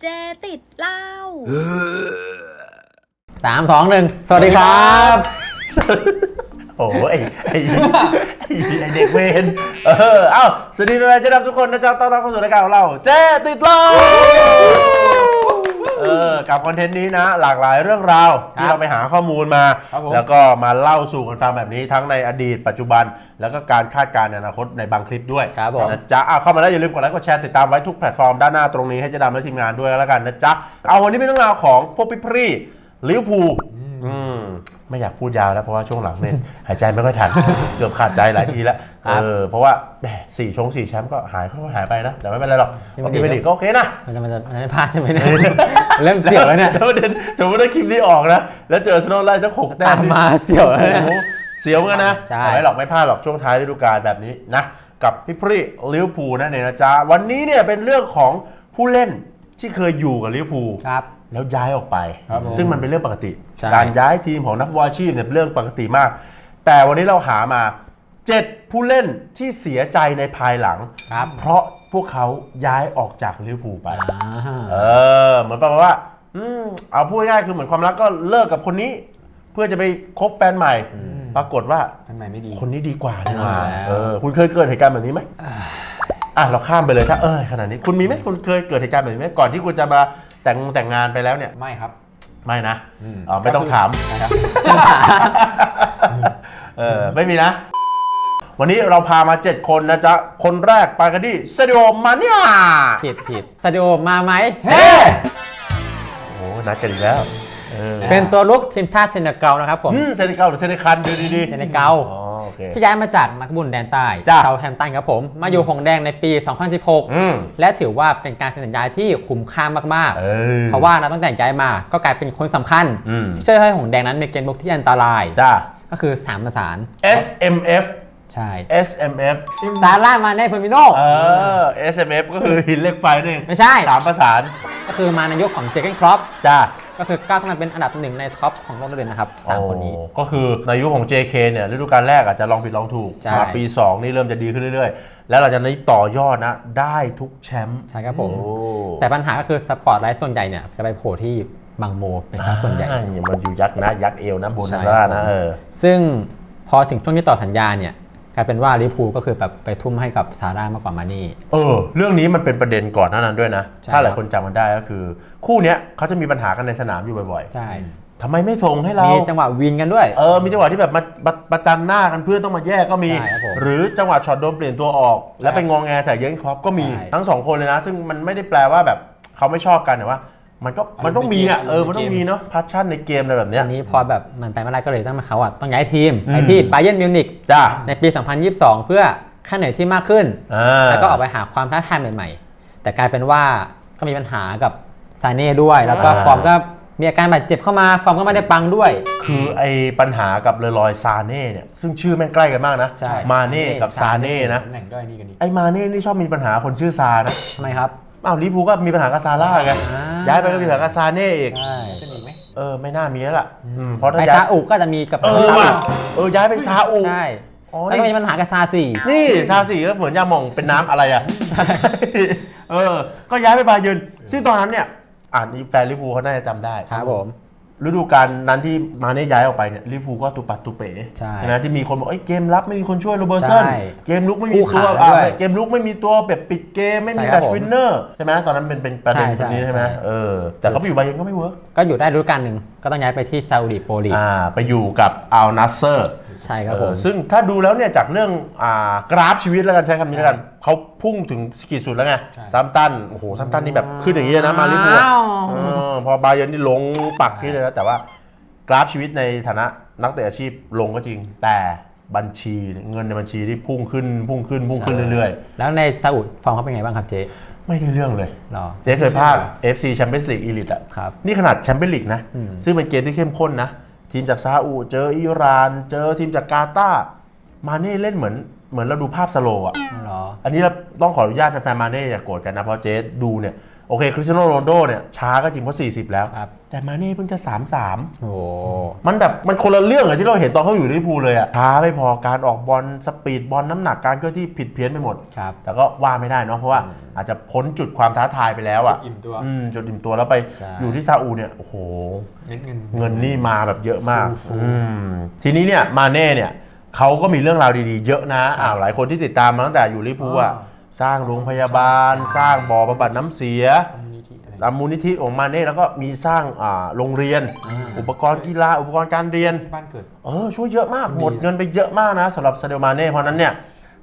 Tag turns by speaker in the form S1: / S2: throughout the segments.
S1: เจติดเหล้า
S2: สามสองหนึ่งสวัสดีครับ
S3: โอ้ยไอ้ไอ้ไอ้เด็กเวนเออเอ้าสวัสดีแฟนๆเจะนำทุกคนนะจ๊ะต้อนรับเข้าสู่รายการของเราเจ๊ติดเหล้า เออกับคอนเทนต์นี้นะ หลากหลายเรื่องราว ที่เราไปหาข้อมูลมา
S2: ครับผม
S3: แล้วก็มาเล่าสู่กันฟังแบบนี้ทั้งในอดีตปัจจุบัน แล้วก็การคาดการณ์ในอนาคตในบางคลิปด้วย
S2: ครับผม
S3: นะจ๊ะอะเข้ามาแล้วอย่าลืมกดไลค์กดแชร์ติดตามไว้ทุกแพลตฟอร์มด้านหน้าตรงนี้ให้เจะดำและทีมงานด้วยแล้วกันนะจ๊ะเอาวันนี้เป็นเรื่องราวของพวกพิพรีลิเวอร์พูลอืม ไม่อยากพูดยาวแล้วเพราะว่าช่วงหลังเนี่ยหายใจไม่ค่อยทัน เกือบขาดใจหลายทีแล้ว
S2: ครับ
S3: เออเพราะว่าแหมสี่ชงสี่แชมป์ก็หายก็หายไปนะแต่ไม่เป็นไรหรอก
S2: ที่
S3: พ
S2: มั
S3: อนดีไปดีก็โอเคนะ
S2: มันจะมันจะมันจะไม่พลาดใช่ไหมเนี่ยเริ่มเสียวแล้วเนี่ย
S3: แล้วประเด็นสมมติถ้าคลิปนี้ออกนะแล้วเจอสโนว์ไล่จะหกแต้
S2: ตามมาเสียวแล้วเนี่ย
S3: โอ้โหเสียวเหมือนกันนะ
S2: ใช่
S3: ไม่หรอกไม่พลาดหรอกช่วงท้ายฤดูกาลแบบนี้นะกับพิพรีลิเวอร์พูลนั่นเองนะจ๊ะวันนี้เนี่ยเป็นเรื่องของผู้เล่นที่เคยอยู่กับลิเวอร์พูล
S2: ครับ
S3: แล้วย้ายออกไป
S2: ครับผม
S3: ซึ่งมันเป็นเรื่องปกติ
S2: ใช่
S3: การย้ายทีมของนักฟุตบอลอาชีพเนี่ยเป็นเรื่องปกติมาก แต่วันนี้เราหามา7ผู้เล่นที่เสียใจในภายหลัง
S2: ครับ
S3: เพราะพวกเขาย้ายออกจากลิเวอร์พูลไป
S2: อ่า
S3: เออเหมือนประมาณว่าอืมเอาพูดง่ายๆคือเหมือนความรักก็เลิกกับคนนี้ เพื่อจะไปคบแฟนใหม่ ปรากฏว่า
S4: ทำไมไม่ดี
S3: คนนี้ดีกว่านี่หว่า
S2: แล้ว
S3: เออคุณเคยเกิดเหตุการณ์แบบนี้ไหมอะเราข้ามไปเลยถ้าเออขนาดนี้คุณมีไหมคุณเคยเกิดเหตุการณ์แบบนี้ไหมก่อนที่คุณจะมา แต่งงแต่งงานไปแล้วเนี่ย
S4: ไม่ครับ
S3: ไม่นะ
S4: อืม
S3: อ๋อไม่ต้องถาม
S4: นะครับ
S3: เออไม่มีนะ วันนี้เราพามา 7 คนนะจ๊ะ คนแรกไปกันที่เซดิโอมาเนีย
S2: ผิดผิดสตูดิโอมาไหม
S3: เฮ้โอ้นัดกันอีกแล้วเออ
S2: เป็นตัวลุกทีมชาติเซเนกัลนะครับผม
S3: อืมเซนิเกาหรือเซนิคันดูดีๆ
S2: เซเนกัล
S3: อ๋อ โอเค
S2: ที่ย้ายมาจากนักบุญแดนใต้
S3: จ้ะ
S2: เซาแฮมป์ตันครับผม มาอยู่หงแดงในปี2016
S3: อืม
S2: และถือว่าเป็นการเซ็นสัญญาที่คุ้มค่ามาก
S3: เออ
S2: ๆ เพราะว่านับตั้งแต่ย้ายมาก็กลายเป็นคนสำคัญ
S3: อืม
S2: ที่ช่วยให้หงแดงนั้นมีเกมบุกที่อันตราย
S3: จ้า
S2: ก็คือ3ประสาน
S3: SMF
S2: ใช่
S3: SMF
S2: ซาร่ามาเน่เฟอร์มิโน
S3: เออ SMF ก็คือหินเหล็กไฟนี่เอง
S2: ไม่ใช่
S3: สามประสาน
S2: ก็คือมาในยุคของเจเกนครอป
S3: จ้า
S2: ก็คือก้าวขึ้นมาเป็นอันดับหนึ่งในท็อปของโลกได้เลยนะครับสามคนนี้
S3: โอ้ก็คือในยุคของ JK เนี่ยฤดูกาลแรกอาจจะลองผิดลองถูก
S2: ใช่
S3: มาปี 2 นี่เริ่มจะดีขึ้นเรื่อยๆ แล้วหลังจากนี้ต่อยอดนะได้ทุกแชมป์
S2: ใช่ครับผม
S3: โอ้
S2: แต่ปัญหาก็คือสปอร์ตไลท์ส่วนใหญ่เนี่ยจะไปโผล่ที่บางโมเป็นซะส่วนใหญ่
S3: อ่ามันอยู่ยักษ์นะ ยักษ์เอวนะบน
S2: ใช่
S3: นะล่านะเออ
S2: ซึ่งพอถึงช่วงที่ต่อสัญญาเนี่ย กลายเป็นว่าลิเวอร์พูลก็คือแบบไปทุ่มให้กับซาร่ามากกว่ามานี่
S3: เออ เรื่องนี้มันเป็นประเด็นก่อนหน้านั้นด้วยนะ
S2: ใช่
S3: ถ้าหลาย
S2: ครับ
S3: คนจำมันได้ก็คือ คู่เนี้ยเขาจะมีปัญหากันในสนามอยู่บ่อย
S2: ใช่
S3: ๆทำไมไม่ส่งให้เรา
S2: มีจังหวะวินกันด้วย
S3: เออมีจังหวะที่แบบมามาประจันหน้ากันเพื่อนต้องมาแยกก็มี
S2: ใช่ครับผม
S3: หรือจังหวะช็อตโดนเปลี่ยนตัวออก แล้วไปงองแงใส่เยนครอปก็มี
S2: ใช่
S3: ทั้งสองคนเลยนะ ซึ่งมันไม่ได้แปลว่าแบบเขาไม่ชอบกันแต่ว่า มันก็มันต้องมีอะเออมันต้องมีเนาะพัชชั่นในเกมอะไรแบบเนี้ย
S2: อันนี้พอแบบมันไปไม่ได้ก็เลยต้องมาเขาอะต้องย้ายทีม
S3: อืม
S2: ไปที่ไบเย r n นมิวนิก
S3: จ้า
S2: ในปี 2022 เพื่อค่าเหนื่อยที่มากขึ้น
S3: อ่า
S2: แล้วก็ออกไปหาความท้าทายใหม่ๆ แต่กลายเป็นว่าก็มีปัญหากับซาเน่ด้วย แล้วก็
S3: อ่า
S2: ฟอร์มก็มีอาการบาดเจ็บเข้ามา ฟอร์มก็ไม่ได้ปังด้วย
S3: คือไอ้ปัญหากับเลอรอยซาเน่เนี่ย ซึ่งชื่อแม่งใกล้กันมากนะ
S2: ใช่
S3: มาเน่กับซาเน่นะ
S4: ตำแหน่งด้อยนี่กันนี่
S3: ไอ้มาเน่นี่ชอบมีปัญหาคนชื่อซานะ
S2: ทำไมครับ
S3: อ้าวลิเวอร์พูลก็มีปัญหากับซาร่าไง
S2: อ่า
S3: ย้ายไปก็มีปัญหากับซาเน่อีก
S2: ใช่
S4: จะมีไหม
S3: เออไม่น่ามีแล้วล่ะอืมเพราะถ้า
S2: ไป
S3: ย้า
S2: ซายอุก็จะมีกับ
S3: เออว่ะเออย้ายไปซาอุ
S2: ใช่
S3: อ๋อ
S2: แล้วก็
S3: นี่
S2: มีปัญหากับซาสี่
S3: นี่ซาสีก็เหมือนยาหม่องเป็นน้ำอะไรอะ เออ ก็ย้ายไปบาเยิร์นซึ่งตอนนั้นเนี่ยอ่านแฟนลิเวอร์พูลเขาน่าจะจำได้
S2: ครับผม
S3: ฤดูกาลนั้นที่มาเน่ย้ายออกไปเนี่ยลิเวอร์พูลก็ตุปัดตุเป๋
S2: ใช่
S3: ไหมที่มีคนบอกเอ้ยเกมรับไม่มีคนช่วยโรเบอร์สัน
S2: ใช่
S3: เกมลุกไม่
S2: คู่
S3: มีตัว
S2: ขาด
S3: อะ
S2: ด้วย
S3: เกมลุกไม่มีตัวแบบปิดเกมไม่มี
S2: ใช่
S3: แบ
S2: ครับ
S3: ต
S2: ผม
S3: วินเนอร์ใช่ไหมตอนนั้นเป็นเป็นประเด็น
S2: ใช่
S3: ตรงนี้
S2: ใช่
S3: ใช่ไหม
S2: ใช่
S3: เออแต่เขาไปอยู่บาเยิร์นก็ไม่เวิร์ก
S2: ก็อยู่ได้ฤดูกาลหนึ่งก็ต้องย้ายไปที่ซาอุดิโปรลีก
S3: อ่าไปอยู่กับอัลนัสเซอร์
S2: ใช่ครับผม
S3: ซึ่งถ้าดูแล้วเนี่ยจากเรื่องอ่ากราฟชีวิตแล้วกันใช้คำนี้แล้วกันเขาพุ่งถึงขีดสุดแล้วไง
S4: ใช่
S3: ซัมตันโอ้โหซัมตันนี่แบบขึ้นอย่างนี้เลยนะมาลิเวอร์พูล
S2: ว้าว
S3: เออพอบาเยิร์นนี่ลงปักนี่เลยนะแต่ว่ากราฟชีวิตในฐานะนักเตะอาชีพลงก็จริง แต่บัญชีเงินในบัญชีที่พุ่งขึ้นพุ่งขึ้นพุ่งขึ้นเรื่อย
S2: แล้วในซาอุฟอร์มเขาเป็นไงบ้างครับเจ๊
S3: ๆ ไม่ได้เรื่องเลย
S2: รอ
S3: เจ๊เคยพาก FC Champions League Elite อะ
S2: ครับ
S3: นี่ขนาดแชมเปี้ยนลีกนะ
S2: อืม
S3: ซึ่งเป็นเกมที่เข้มข้นนะ ทีมจากซาอุเจออิหร่าน เจอทีมจากกาตาร์มาเน่เล่นเหมือนเหมือนเราดูภาพสโลว์อะ
S2: รอ
S3: อันนี้เราต้องขออนุญาตแฟนๆมาเน่อย่าโกรธกันนะ เพราะเจ๊ดูเนี่ย โอเคคริสเตียโนโรนลโดเนี่ยช้าก็จริงเพราะ 40 แล้ว
S2: ครับ
S3: แต่มาเน่เพิ่งจะ33
S2: โอ้โห
S3: มันแบบมันคนละเรื่องเลยที่เราเห็นตอนเขาอยู่ลิเวอร์พูลเลยอะช้าไม่พอการออกบอลสปีดบอลน้ำหนักการเคลื่อนที่ผิดเพี้ยนไปหมด
S2: ครับ
S3: แต่ก็ว่าไม่ได้เนาะเพราะว่าอาจจะพ้นจุดความท้าทายไปแล้วอะ
S1: อิ่มตัว
S3: อืมจุดอิ่มตัวแล้วไป
S2: ใช่
S3: อยู่ที่ซาอุเนี่ยโอ้โห
S1: เงินเงิน
S3: เงินนี่มาแบบเยอะมาก
S1: ฟูๆ
S3: อืมทีนี้เนี่ยมาเน่เนี่ยเขาก็มีเรื่องราวดีๆ เยอะนะอ้าวหลายคนที่ติดตามมาตั้งแต่อยู่ลิเวอร์พูลอะ สร้างโรงพยาบาล สร้างบ่อบำบัดน้ำเสีย
S1: คอมมูนิตี้อะไร
S3: ตามมูลนิธิของมาเน่แล้วก็มีสร้างอ่าโรงเรียน
S2: อ่า
S3: อุปกรณ์กีฬาอุปกรณ์การเรียน
S1: บ้านเกิด
S3: เออช่วยเยอะมาก
S1: มี
S3: หมดเงินไปเยอะมากนะสำหรับซาเดลมาเน่เพราะฉะนั้นเนี่ย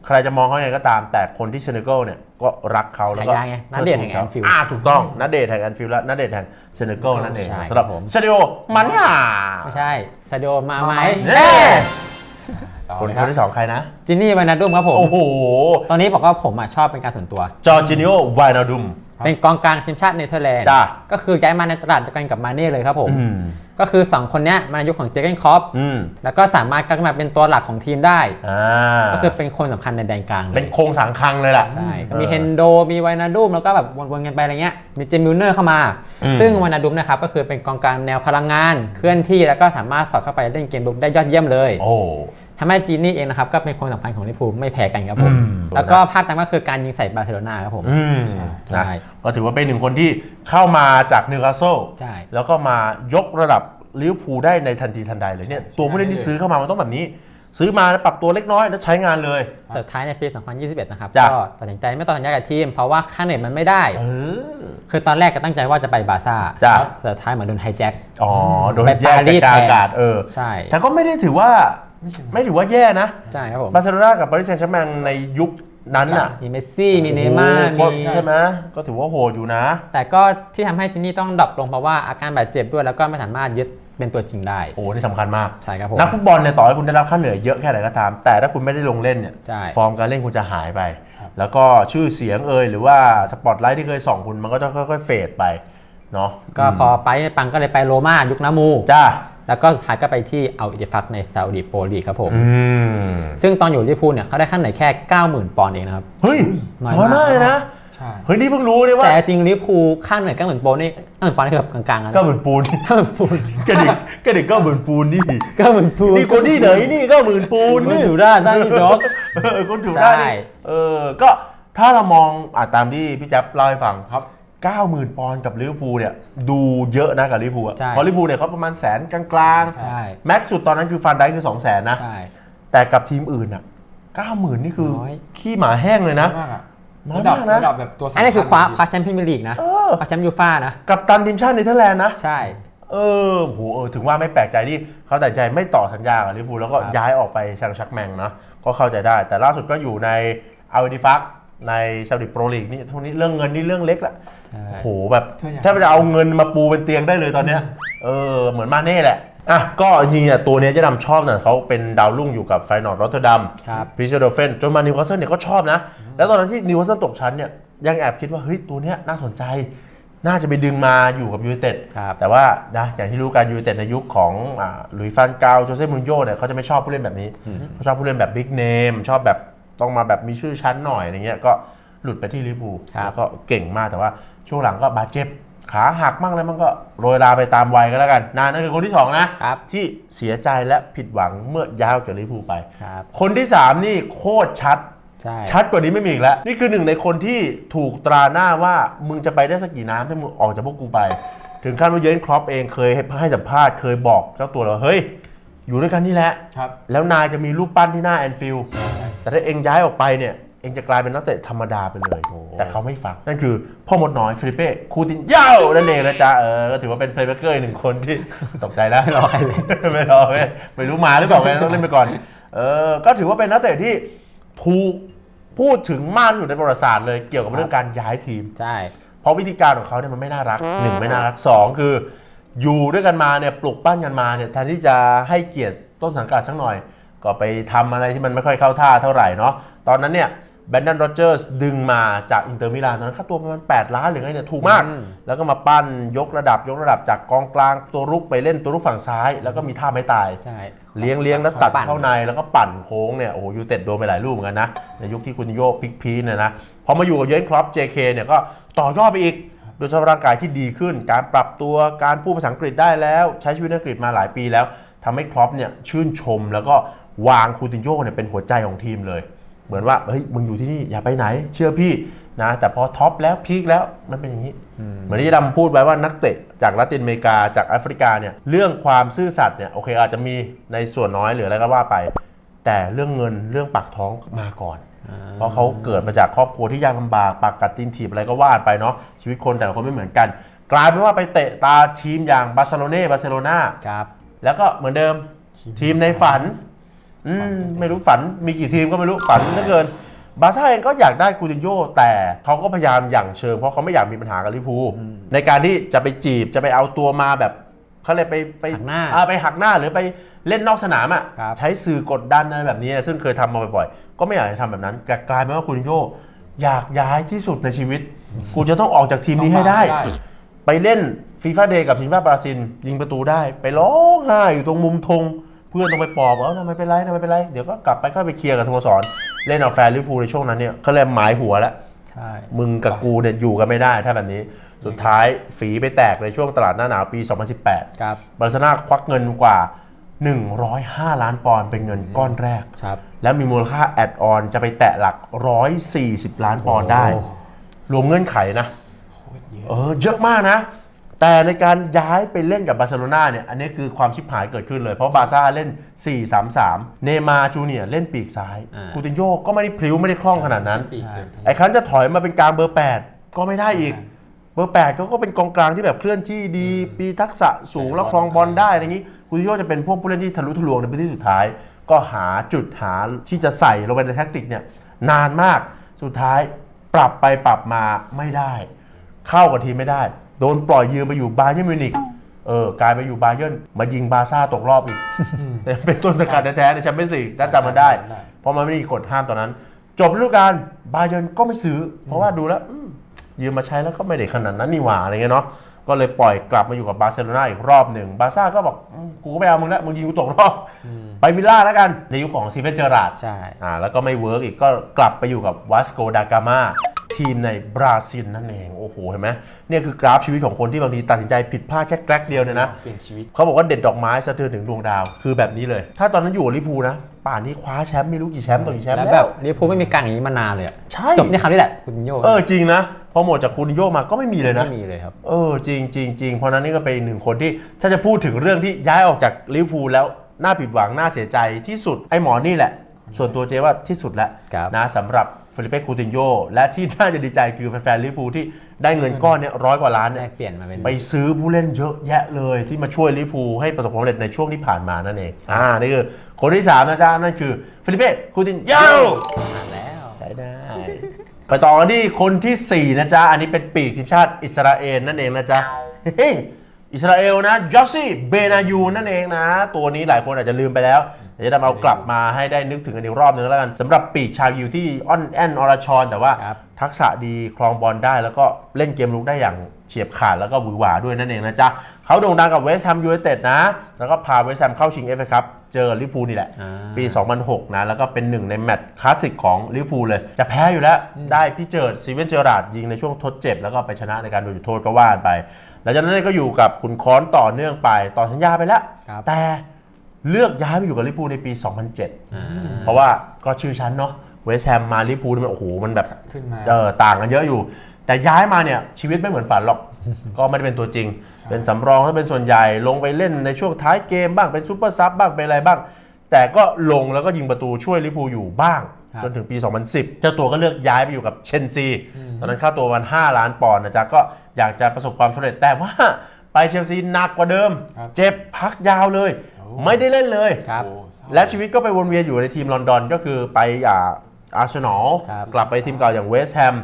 S3: ใครจะมองเขายังไงก็ตาม แต่คนที่เซเนกัลเนี่ยก็รักเขาแล้วก็
S2: ฉายาไงณเดชน์แห่ง Anfield
S3: อ่าถูกต้องนัดเดทแห่งแอนฟิลด์และนัดเดทแห่งเซเนกัลนั่นเอง
S2: ใช่
S3: สำหรับ
S2: ครับผม
S3: ซาเดลมาเน่
S2: ไม่ใช่ซาโดมาไหม
S3: เน่
S1: ต่อ
S3: คน
S1: เลย
S3: ค
S1: ครับ
S3: นที่สองใครนะ
S2: จินนี่วานาดุมครับผม
S3: โอ้โห
S2: ตอนนี้บอกว่าผมอะชอบเป็นการส่วนตัว
S3: จอร์จินิโอไวนาดุม
S2: เป็นกองกลางทีมชาติเนเธอร์แลนด์
S3: จ้ะ
S2: ก็คือย้ายมาในตลาดเดียวกันกับมาเน่เลยครับผม
S3: อืม
S2: ก็คือ 2 คนเนี้ยมาในยุคของเจเกนคอป
S3: อืม
S2: แล้วก็สามารถกลับมาเป็นตัวหลักของทีมได้
S3: อ่า
S2: ก็คือเป็นคนสำคัญในแดนกลางเล
S3: เป็น
S2: ย
S3: โครงสังคังเลยล่ะ
S2: ใช่ ก็
S3: ออ
S2: มีเฮนโด มีไวนาดุมแล้วก็แบบวนๆกันไปอะไรเงี้ย มีเจมิลเนอร์เข้ามา
S3: อืม
S2: ซึ่งไวนาดุมนะครับก็คือเป็นกองกลางแนวพลังงาน เคลื่อนที่แล้วก็สามารถสอดเข้าไปเล่นเกมบุกได้ยอดเยี่ยมเลย
S3: โอ้
S2: ทำให้จีนี่เองนะครับก็เป็นคนสำคัญของลิเวอร์พูลไม่แพ้กันครับผม
S3: อืม
S2: แล้วก็ภาคต่างก็คือการยิงใส่บาร์เซโลนาครับผม
S3: อืม
S2: ใช่
S3: นะก็ถือว่าเป็นหนึ่งคนที่เข้ามาจากนิวคาสเซิล
S2: ใช่
S3: แล้วก็มายกระดับลิเวอร์พูลได้ในทันทีทันใดเลยเนี่ยตัวผู้เล่นที่ซื้อเข้ามามันต้องแบบนี้ ซื้อมาแล้วปรับตัวเล็กน้อยแล้วใช้งานเลย
S2: แต่ท้ายในปี 2021 นะครับ
S3: จ้ะ
S2: ก็ตัดสินใจไม่ต่อสัญญากับทีม เพราะว่าค่าเหนื่อยมันไม่ได้
S3: เออ
S2: คือตอนแรกก็ตั้งใจว่าจะไปบาร์ซ่า
S3: จ้ะ
S2: แต่ท้ายเหมือนโดนไฮแจ็ค
S3: อ๋อโดน
S2: ไป
S3: แยก
S2: ปารี
S3: จาก
S2: ส
S3: กลางอากาศเออ
S2: ใช่
S3: แต่ก็ไม่ได้ถือว่า
S1: ไม่ใช่
S3: ไม่ถือว่าแย่นะ
S2: ใช่ครับผม
S3: บาร์เซโลนากับปารีสแซงต์แชร์แมงในยุคนั้นน่ะ
S2: มีเมสซี่มีเนย์ม่าร์
S3: โอ้โห
S2: มี
S3: ใช่ไหมก็ถือว่าโหดอยู่นะ
S2: แต่ก็ที่ทำให้จินนี่ต้องดรอปลงเพราะว่าอาการบาดเจ็บด้วยแล้วก็ไม่สามารถยึดเป็นตัวจริงได้
S3: โอ้นี่สำคัญมาก
S2: ใช่ครับผม
S3: นักฟุตบอลเนี่ยต่อให้คุณได้รับค่าเหนื่อยเยอะแค่ไหนก็ตาม แต่ถ้าคุณไม่ได้ลงเล่นเนี่ย
S2: ใช่
S3: ฟอร์มการเล่นคุณจะหายไป
S1: ครับ
S3: แล้วก็ชื่อเสียงเอ่ยหรือว่าสปอตไลท์ที่เคยส่องคุณมันก็จะค่อยๆเฟดไปเนาะ
S2: ก็พอไปปังก็เลยไปโรม่ายุคนามู
S3: จ้า
S2: แล้วก็สุดท้ายก็ไปที่เอาอิติฟักในซาอุดิโปรลีกครับผม
S3: อืม
S2: ซึ่งตอนอยู่ลิเวอร์พูลเนี่ยเขาได้ค่าเหนื่อยแค่ 90,000 ปอนด์เองนะครับ
S3: เฮ้ย
S2: น้อย
S3: น้อย
S2: มาก
S3: มากเลยนะ
S1: ใช่
S3: เฮ้ยนี่เพิ่งรู้เลยว่า
S2: แต่จริงลิเวอร์พูลค่าเหนื่อย90,000ปอนด์นี่90,000ปอนด์นี่คือแบบกลางๆนะ
S3: ก็เหมือนปูน
S2: 90,000ปูน
S3: กระดิกกระดิกก็เหมือนปูนนี่
S2: 90,000ปูน
S3: นี่คนที่ไหนนี่ก็เหมือนปูน
S2: มัน
S3: นี่
S2: อยู่ได้บ้านพี่โจ๊ก
S3: เออคนถูกได้
S2: ใช่
S3: นี่เออก็ถ้าเรามองอะตามที่พี่แจ๊บเล่าให้ฟัง
S1: ครับ
S3: 90,000 ปอนด์กับลิเวอร์พูลเนี่ยดูเยอะนะกับลิเวอร์พูลอะ
S2: ใช่
S3: เพราะลิเวอร์พูลเนี่ยเขาประมาณแสนกลาง
S2: ใช่
S3: ๆแม็กซ์สุดตอนนั้นคือฟันได้คือ2 0 0 0 0นนะ
S2: ใช่
S3: แต่กับทีมอื่นอะ90,000 นี่คือ
S2: น้อย
S3: ขี้หมาแห้งเลยนะ
S1: มากอะ
S3: น้อย
S1: ระดับ
S3: มากนะ
S1: ระดับแบบตัวสำ
S2: อันนี้คือคว้าคว้า
S1: ญ
S2: แชมป์พรีเมียร์ลีกนะ
S3: เออ
S2: คว้าแชมป์ยูฟ่านะ
S3: กับตันทีมชาติเนเธอร์แลนด์นะ
S2: ใช่
S3: เออโหเออถึงว่าไม่แปลกใจที่เขาตัดใจไม่ต่อสัญญากับลิเวอร์พูลแล้วก็
S2: ครับ
S3: ย้ายออกไปชังชักแมงเนาะก็เข้าใจได้ แต่ล่าสุดก็อยู่ในอัลดิฟักในซาอุดิโปรลีกนี่ทุกนี้เรื่องเงินนี่เรื่องเล็กละ
S2: ใช่
S3: โหแบบถ้าจะเอาเงินมาปูเป็นเตียงได้เลยตอนเนี้ยเออเหมือนมาเน่แหละอะก็จริงๆเนี่ยตัวเนี้ยเจะดำชอบเนี่ยเขาเป็นดาวรุ่งอยู่กับไฟนอร์ดรอตเตอร์ดัม
S2: ครับ
S3: พิเชโดเฟนจนมานิวคาสเซิลเนี่ยก็ชอบนะ แล้วตอนนั้นที่นิวคาสเซิลตกชั้นเนี่ยยังแอบคิดว่าเฮ้ยตัวเนี้ยน่าสนใจ น่าจะไปดึงมาอยู่กับยูไนเต็ด
S2: ครับ
S3: แต่ว่านะอย่างที่รู้กันยูไนเต็ดในยุคของอ่าหลุยส์ฟานกาลโจเซ่มูรินโญ่เนี่ยเขาจะไม่ชอบผู้เล่นแบบนี้เขาชอบผู้เล่นแบบบิ๊กเนมชอบแบบต้องมาแบบมีชื่อชั้นหน่อยอะไรเงี้ยก็หลุดไปที่ลิเวอร์พูล
S2: ครับ
S3: แล้วก็เก่งมากแต่ว่า ช่วงหลังก็บาดเจ็บ ขาหักมั่งแล้วมันก็โรยราไปตามวัยก็แล้วกันนานั่นคือคนที่สองนะ ครับที่เสียใจและผิดหวังเมื่อย้ายออกจากลิเวอร์พูลไป
S2: ครับ
S3: คนที่ 3 นี่โคตรชัด
S2: ใช่
S3: ชัดกว่านี้ไม่มีอีกแล้ว นี่คือหนึ่งในคนที่ถูกตราหน้าว่ามึงจะไปได้สักกี่น้ำถ้ามึงออกจากพวกกูไป ถึงขั้นว่าเยนครอปเองเคยให้ให้สัมภาษณ์เคยบอกเจ้าตัวเราเฮ้ย อยู่ด้วยกันนี่แหละ
S1: ครับ
S3: แล้วนายจะมีรูปปั้นที่หน้าแอนฟิลด์แต่ถ้าเองย้ายออกไปเนี่ยเองจะกลายเป็นนักเตะธรรมดาไปเลย แต่เขาไม่ฟัง นั่นคือพ่อมดน้อยฟิลิเป้คูตินเย้านั่นเองนะจ๊ะ เออ ก็ถือว่าเป็นเพลย์เม k เกอร์หนึ่งคนที่ตกใจแล้ว
S2: ไม่รอใครเลย
S3: ไม่รอไม่ไม่รู้มาหรือเปล่าไม่ต้องเล่นไปก่อน เออ ก็ถือว่าเป็นนักเตะที่ถูกพูดถึงมากที่สุดในประวัติศาสตร์เลยเกี่ยวกับเรื่องการย้ายทีม
S2: ใช่
S3: เพราะวิธีการของเขาเนี่ยมันไม่น่ารักหนึ่งไม่น่ารักสองคือ อยู่ด้วยกันมาเนี่ยปลุกปั้นกันมาเนี่ยแทนที่จะให้เกียรติต้นสังกัดสักหน่อย ก็ไปทำอะไรที่มันไม่ค่อยเข้าท่าเท่าไหร่เนาะ ตอนนั้นเนี่ย แบนดันโรเจอร์สดึงมาจากอินเตอร์มิลานตอนนั้นค่าตัวประมาณ 8 ล้านหรือไงเนี่ยถูกมาก
S2: อืม
S3: แล้วก็มาปั้นยกระดับยกระดับจากกองกลางตัวรุกไปเล่นตัวรุกฝั่งซ้าย แล้วก็มีท่าไม้ตาย
S2: ใช่
S3: เลี้ยงเลี้ยงแล้วตัด
S2: ปั่น
S3: เข้าในแล้วก็ปั่นโค้งเนี่ยโอ้โหยูเต็ดโดนไปหลายลูกเหมือนกันนะ ในยุคที่คุณโยกพิกพีเนี่ยนะพอมาอยู่กับเยนครอป JK เนี่ยก็ต่อยอดไปอีกด้วยสภาพร่างกายที่ดีขึ้น การปรับตัวการพูดภาษาอังกฤษได้แล้ว ใช้ชีวิตในอังกฤษมาหลายปีแล้วทำให้ครอปเนี่ยชื่นชมแล้วก็วางคูตินโญ่เนี่ยเป็นหัวใจของทีมเลย เหมือนว่าเฮ้ยมึงอยู่ที่นี่อย่าไปไหน เชื่อพี่นะแต่พอท็อปแล้วพีคแล้วมันเป็นอย่างนี้ เหมือนที่ดำพูดไว้ว่านักเตะจากละตินอเมริกาจากแอฟริกาเนี่ยเรื่องความซื่อสัตย์เนี่ยโอเคอาจจะมีในส่วนน้อยหรืออะไรก็ว่าไป แต่เรื่องเงินเรื่องปากท้องมาก่อน เพราะเขาเกิดมาจากครอบครัวที่ยากลำบากปากกัดตีนถีบอะไรก็ว่าไปเนาะชีวิตคนแต่ละคนไม่เหมือนกัน กลายเป็นว่าไปเตะตาทีมอย่างบาร์เซโลนาบาร์เซโลนา
S2: ครับ
S3: แล้วก็เหมือนเดิมทีมในฝัน อืมไม่รู้ฝันมีกี่ทีมก็ไม่รู้ฝันเหลือเกิน บาร์ซ่าเองก็อยากได้คูตินโญ่แต่เขาก็พยายามอย่างเชิง เพราะเขาไม่อยากมีปัญหากับลิเวอร์พูลในการที่จะไปจีบจะไปเอาตัวมาแบบเขาเลยไปไป
S2: หักหน้า
S3: อ่ไปหักหน้าหรือไปเล่นนอกสนามอะ
S2: ครับ
S3: ใช้สื่อกดดันอะไรแบบนี้ ซึ่งเคยทำมาบ่อยๆ ก็ไม่อยากจะทำแบบนั้นแต่กลายเป็นว่าคูตินโญ่อยากย้ายที่สุดในชีวิต กูจะต้องออกจากทีมนี้ให้ได้
S1: ต้องมาให้ได้
S3: ไปเล่นฟีฟ่าเดย์กับทีมชาติบราซิลยิงประตูได้ ไปร้องไห้อยู่ตรงมุมธง เพื่อนต้องไปปลอบเอ้าทำไมเป็นไรทำไมเป็นไรเดี๋ยวก็กลับไปค่อยไปเคลียร์กับสโมสรเล่นเอาแฟนลิเวอร์พูลในช่วงนั้นเนี่ยเขาเลยหมายหัวแล้ว
S2: ใช่
S3: มึงกับกูเนี่ยอยู่กันไม่ได้ถ้าแบบนี้สุดท้ายฝีไปแตกในช่วงตลาดหน้าหนาวปี 2018
S2: ครับ
S3: บาร์เซโลนาควักเงินกว่า 105 ล้านปอนด์เป็นเงินก้อนแรก
S2: ครับ
S3: แล้วมีมูลค่าแอดออนจะไปแตะหลัก 140 ล้านปอนด์ได้
S2: โอ้
S3: รวมเงื่อนไขนะ
S1: โคตรเยอะ
S3: เออเยอะมากนะ แต่ในการย้ายไปเล่นกับบาร์เซโลนาเนี่ยอันนี้คือความชิบหายเกิดขึ้นเลย เพราะบาร์ซ่าเล่น 4-3-3 เนย์มาร์จูเนียร์เล่นปีกซ้าย
S2: อ่า
S3: คูตินโยก็ไม่ได้พลิ้วไม่ได้คล่องขนาดนั้น
S1: ปีกเลย
S3: ไอ้คันจะถอยมาเป็นกลางเบอร์ 8 ก็ไม่ได้อีก เบอร์ 8 ก็ก็เป็นกองกลางที่แบบเคลื่อนที่ดีปีทักษะสูง แล้วครองบอลได้อะไรอย่างนี้คูตินโยจะเป็นพวกผู้เล่นที่ทะลุทะลวงในพื้นที่สุดท้าย ก็หาจุดหาที่จะใส่ลงไปในแท็กติกเนี่ยนานมากสุดท้ายปรับไปปรับมาไม่ได้ เข้ากับทีมไม่ได้ โดนปล่อยยืมไปอยู่บาเยิร์นมิวนิกเออกลายไปอยู่บาเยิร์นมายิงบาร์ซ่าตกรอบอีกเป็นต้นสกัดแท้ๆในแชมเปี้ยนส์ลีกถ้าจำมันได้ เพราะมันไม่มีกฎห้ามตอนนั้น จบฤดูกาลบาเยิร์นก็ไม่ซื้อ เพราะว่าดูแล้วอืมยืมมาใช้แล้วก็ไม่ได้ขนาดนั้นนี่หว่าอะไรเงี้ยเนาะก็เลยปล่อยกลับมาอยู่กับบาร์เซโลนาอีกรอบหนึ่งบาร์ซ่าก็บอกอืมกูก็ไม่เอามึงแล้วมึงยิงกูตกรอบไปวิลล่าแล้วกันในยุคของซีเฟนเจอราร์ด
S2: ใช่
S3: อ่าแล้วก็ไม่เวิร์กอีกก็กลับไปอยู่กับวัสโกดากามา ทีมในบราซิลนั่นเองโอ้โหเห็นไหมเนี่ยคือกราฟชีวิตของคนที่บางทีตัดสินใจผิดพลาดแค่แกลกเดียวเนี่ยนะ
S1: เปลี่ยนชีวิต
S3: เขาบอกว่าเด็ดดอกไม้สะเทือนถึงดวงดาวคือแบบนี้เลย ถ้าตอนนั้นอยู่กับลิเวอร์พูลนะ ป่านนี้คว้าแชมป์ไม่รู้กี่แชมป์ต่อกี่แชมป์
S2: แล้ว
S3: แล้
S2: แบบ
S3: ว
S2: ลิเวอร์พูลไม่มีการอย่างนี้มานานเลยอะ
S3: ใช่
S2: จบในคำนี้แหละคุณโย
S3: เออจริงนะพอหมดจากคูนิโยมาก็ไม่มีเลยนะ
S2: ไม่มีเลยครับ
S3: เออจริงจริงจริงเพราะฉะนั้นนี่ก็เป็นอีกหนึ่งคนที่ถ้าจะพูดถึงเรื่องที่ย้ายออกจากลิเวอร์พูลแล้วน่าผิดหวังน่าเสียใจที่สุดไอ้หมอนี่แหละ ส่วนตัวเจว่าที่สุดแล้ว
S2: ครับ
S3: นะสำหรับ ฟิลิเป้คูตินโยและที่น่าจะดีใจคือแฟนๆลิเวอร์พูลที่ได้เงินก้อนเนี้ยร้อยกว่าล้าน
S2: แล
S3: เนี่ย
S2: กเปลี่ยนมาเป็น
S3: ไปซื้อผู้เล่นเยอะแยะเลยที่มาช่วยลิเวอร์พูลให้ประสบความสำเร็จในช่วงที่ผ่านมานั่นเองอ่านี่คือคนที่สามนะจ๊ะนั่นคือฟิลิเป้คูตินโย
S2: มาแล้ว
S3: ใช้ได้ไปต่อกันที่คนทีสี่4นะจ๊ะอันนี้เป็นปีกทีมชาติอิสราเอลนั่นเองนะจ๊ะเฮ้ย อิสราเอลนะยอสซี่เบนายูนั่นเองนะ ตัวนี้หลายคนอาจจะลืมไปแล้วแต่จะนำเอากลับมาให้ได้นึกถึงกันอีกรอบนึงแล้วกันสำหรับปีกชาวยิวที่อ้อนแอนอรชรแต่ว่า
S2: ครับ
S3: ทักษะดีคลองบอลได้แล้วก็เล่นเกมลุกได้อย่างเฉียบขาดแล้วก็หวือหวาด้วยนั่นเองนะจ๊ะเขาโด่งดังกับเวสต์แฮมยูไนเต็ดนะ แล้วก็พาเวสต์แฮมเข้าชิงเอฟเอครับเจอลิเวอร์พูลนี่แหละ
S2: อ่า
S3: ปี 2006 นะ แล้วก็เป็นหนึ่งในแมตช์คลาสสิกของลิเวอร์พูลเลย จะแพ้อยู่แล้ว ได้พี่เจิดซีเวนเจอราร์ดยิงในช่วงทดเจ็บ แล้วก็ไปชนะในการโดนจุดโทษก็ว่ากันไปห ลังจากนั้นก็อยู่กับคุณค้อนต่อเนื่องไปต่อสัญญาไปแล้ว
S2: ครับ
S3: แต่เลือกย้ายไปอยู่กับลิเวอร์พูลในปี 2007
S2: อ่า
S3: เพราะว่าก็ชื่อชั้นเนาะเวสต์แฮมมาลิเวอร์พูลนี่มันโอ้โหมันแบบ
S1: ขึ้นมา
S3: เออต่างกันเยอะอยู่ แต่ย้ายมาเนี่ยชีวิตไม่เหมือนฝันหรอก ก็ไม่ได้เป็นตัวจริง เป็นสำรองถ้าเป็นส่วนใหญ่ลงไปเล่นในช่วงท้ายเกมบ้างเป็นซูเปอร์ซับบ้างเป็นอะไรบ้าง แต่ก็ลงแล้วก็ยิงประตูช่วยลิเวอร์พูลอยู่บ้าง
S2: ครับ
S3: จนถึงปี 2010 เจ้าตัวก็เลือกย้ายไปอยู่กับเชนซีตอนนั้นค่าตัวมัน 5 ล้านปอนด์นะจ๊ะก็ อยากจะประสบความสำเร็จแต่ว่าไปเชลซีหนักกว่าเดิม
S1: ครับ
S3: เจ็บพักยาวเลย
S1: โอ้
S3: ไม่ได้เล่นเลย
S2: ครับ
S1: โอ้เศร้า
S3: และชีวิตก็ไปวนเวียนอยู่ในทีมลอนดอนก็คือไปอ่าอาร์เซนอล
S2: ครับ
S3: กลับไปทีมเก่าอย่างเวสต์แฮม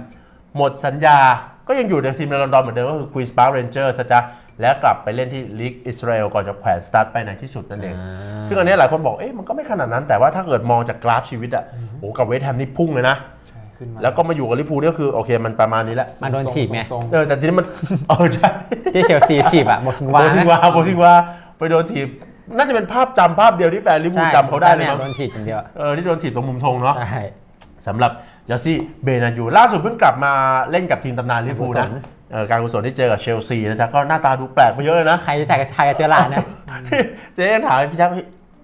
S3: หมดสัญญาก็ยังอยู่ในทีมในลอนดอนเหมือนเดิมก็คือควีนสปาร์เรนเจอร์นะจ๊ะแล้วกลับไปเล่นที่ลีกอิสราเอลก่อนจะแขวนสตาร์ทไปในที่สุดนั่นเอง
S2: อ่า
S3: ซึ่งอันนี้หลายคนบอกเอ๊ะมันก็ไม่ขนาดนั้นแต่ว่าถ้าเกิดมองจากกราฟชีวิตอะโอ้กับเวสต์แฮมนี่พุ่งเลยนะ
S1: ใช่ ขึ้นมา
S3: แล้วก็มาอยู่กับลิเวอร์พูลนี่ก็คือโอเคมันประมาณนี้แหละ
S2: มาโดนถีบไง
S1: ทรงๆ
S3: เออแต่ทีนี้มัน เออใช่
S2: ที่เชลซีถีบอะโมซิง
S3: โบ
S2: วา
S3: ทิงวาโบทิงวาไปโดนทีมน่าจะเป็นภาพจำภาพเดียวที่แฟนลิเวอร์พูลจำเขาได้เลย
S2: ใช่
S3: มั้ง
S2: โดนถีบอย่างเดียวอะ
S3: เออที่โดนถีบตรงมุมธงเนาะ
S2: ใช่
S3: สำหรับยาซี่เบนายูล่าสุดเพิ่งกลับมาเล่นกับทีมตำนานลิเวอร์พูล
S2: การกุ
S3: นะ
S2: ศล
S3: เออการกุศลที่เจอกับเชลซีนะจ๊ะก็หน้าตาดูแปลกไปเยอะเลยนะ
S2: ใครจะแต่ใครจะเจอหลานนะ
S3: เจ๊ยังถามพี่ชัก